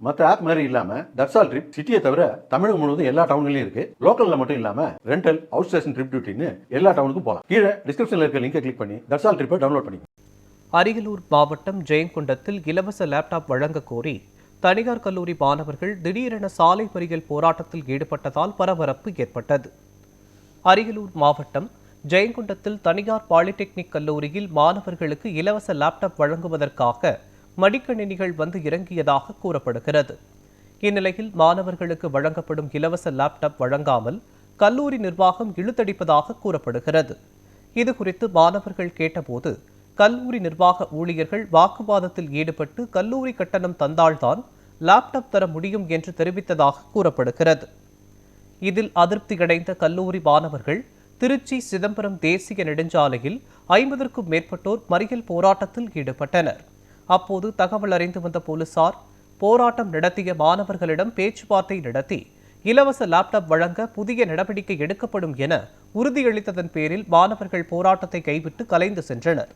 மற்ற ஆப் மாதிரி இல்லாம தர்சால் ட்ரிப் சிட்டியை தவிர தமிழகம் முழுவதும் எல்லா டவுன்லயும் இருக்கு. லோக்கல்ல மட்டும் இல்லாம ரெண்டல் அவுட் ஸ்டேஷன் ட்ரிப் டியூட்டின்னு எல்லா டவுனுக்கும் போகலாம் கீழே டிஸ்கிரிப்ஷன்ல இருக்க லிங்கை கிளிக் பண்ணி தட்சால் ட்ரிப்பை டவுன்லோட் பண்ணி அரியலூர் மாவட்டம் ஜெயங்கொண்டத்தில் இலவச லேப்டாப் வழங்க கோரி தனியார் கல்லூரி மாணவர்கள் திடீரென சாலை மறியல் போராட்டத்தில் ஈடுபட்டதால் பரபரப்பு ஏற்பட்டது. அரியலூர் மாவட்டம் ஜெயங்கொண்டத்தில் தனியார் பாலிடெக்னிக் கல்லூரியில் மாணவர்களுக்கு இலவச லேப்டாப் வழங்குவதற்காக மடிக்கணினிகள் வந்து இறங்கியதாக கூறப்படுகிறது. இந்நிலையில் மாணவர்களுக்கு வழங்கப்படும் இலவச லேப்டாப் வழங்காமல் கல்லூரி நிர்வாகம் இழுத்தடிப்பதாக கூறப்படுகிறது. இதுகுறித்து மாணவர்கள் கேட்டபோது கல்லூரி நிர்வாக ஊழியர்கள் வாக்குவாதத்தில் ஈடுபட்டு கல்லூரி கட்டணம் தந்தால்தான் லேப்டாப் தர முடியும் என்று தெரிவித்ததாக கூறப்படுகிறது. இதில் அதிருப்தியடைந்த கல்லூரி மாணவர்கள் திருச்சி சிதம்பரம் தேசிய நெடுஞ்சாலையில் ஐம்பதற்கும் மேற்பட்டோர் மறியல் போராட்டத்தில் ஈடுபட்டனர். அப்போது தகவல் அறிந்து வந்த போலீசார் போராட்டம் நடத்திய மாணவர்களிடம் பேச்சுவார்த்தை நடத்தி இலவச லேப்டாப் வழங்க புதிய நடவடிக்கை எடுக்கப்படும் என உறுதியளித்ததன் பேரில் மாணவர்கள் போராட்டத்தை கைவிட்டு கலைந்து சென்றனர்